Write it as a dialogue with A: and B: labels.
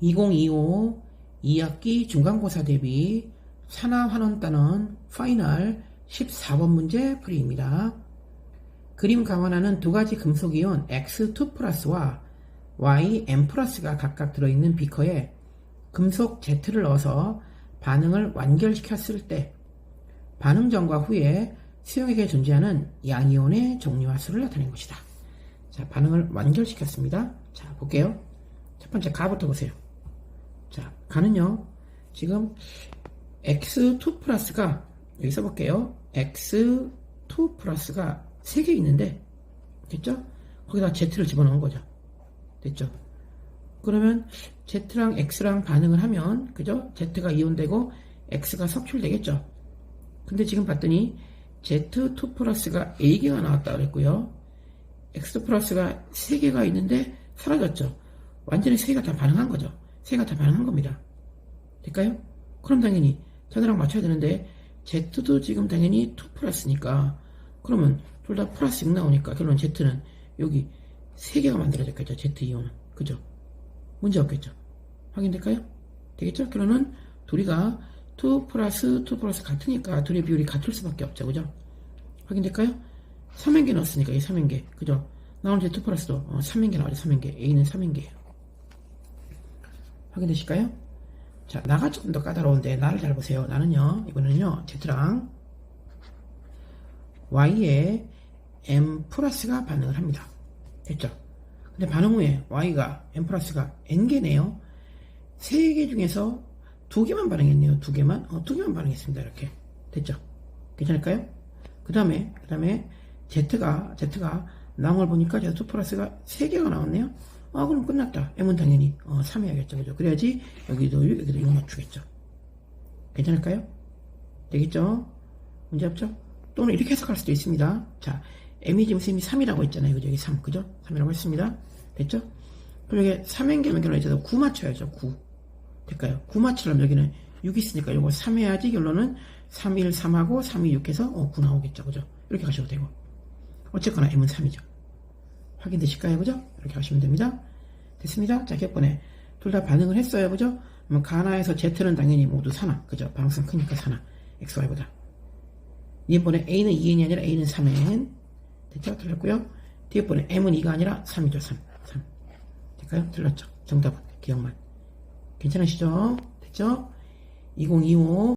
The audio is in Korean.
A: 2025 2학기 중간고사 대비 산하환원 따는 파이널 14번 문제 풀이입니다. 그림 강화하는 두 가지 금속이온 X2 플러스와 YM 플러스가 각각 들어있는 비커에 금속 Z를 넣어서 반응을 완결시켰을 때 반응 전과 후에 수용액에 존재하는 양이온의 종류와 수를 나타낸 것이다. 자, 반응을 완결시켰습니다. 자, 볼게요. 첫 번째 가부터 보세요. 자, 가는요. 지금 X2 플러스가 여기 써볼게요. X2 플러스가 3개 있는데 됐죠? 거기다 Z를 집어넣은 거죠. 됐죠? 그러면 Z랑 X랑 반응을 하면 그죠? Z가 이온되고 X가 석출되겠죠? 근데 지금 봤더니 Z2 플러스가 4개가 나왔다 그랬고요. X 플러스가 3개가 있는데 사라졌죠. 완전히 3개가 다 반응한 거죠. 3개가 다 반응한 겁니다. 될까요? 그럼 당연히 자들랑 맞춰야 되는데 Z도 지금 당연히 2 플러스니까 그러면 둘 다 플러스 6 나오니까 결론 Z는 여기 3개가 만들어졌겠죠. Z2호는. 그죠? 문제 없겠죠? 확인될까요? 되겠죠? 결론은 둘이가 2 플러스 2 플러스 같으니까 둘의 비율이 같을 수밖에 없죠. 그죠? 확인될까요? 3행계 넣었으니까 이 3행계. 그죠? 나오는 Z2 플러스도 어, 3행계 나오죠. 3행계. A는 3행계예요. 확인되실까요? 자, 나가 조금 더 까다로운데 나를 잘 보세요. 나는요. 이번에는요. Z랑 Y에 M 플러스가 반응을 합니다. 됐죠? 근데 반응 후에 Y가 M 플러스가 N개네요. 3개 중에서 두 개만 반응했네요. 두 개만. 어, 두 개만 반응했습니다. 이렇게. 됐죠? 괜찮을까요? 그 다음에, 그 다음에 Z가, Z가 나온 걸 보니까 Z2 플러스가 3개가 나왔네요. 아, 그럼 끝났다. M은 당연히, 어, 3 해야겠죠. 그죠? 그래야지 여기도, 여기도 6 맞추겠죠. 괜찮을까요? 되겠죠? 문제 없죠? 또는 이렇게 해석할 수도 있습니다. 자, M이 지금 쌤이 3이라고 했잖아요. 그죠? 여기 3. 그죠? 3이라고 했습니다. 됐죠? 그럼 여기 3행계면 결론 이제 9 맞춰야죠. 9. 될까요? 9 맞추려면 여기는 6 있으니까 이거 3 해야지 결론은 3, 1, 3하고 3, 2, 6 해서 어, 9 나오겠죠. 그죠? 이렇게 가셔도 되고. 어쨌거나 M은 3이죠. 확인되실까요? 그죠? 이렇게 하시면 됩니다. 됐습니다. 자, 격번에 둘 다 반응을 했어요. 그죠? 그러면 가나에서 Z는 당연히 모두 사나. 그죠? 방향성 크니까 사나. XY보다. 이번에 A는 2n이 아니라 A는 3n. 됐죠? 틀렸고요. 뒤에 번에 M은 2가 아니라 3이죠. 3. 3. 될까요? 틀렸죠? 정답은 기억만. 괜찮으시죠? 됐죠? 2025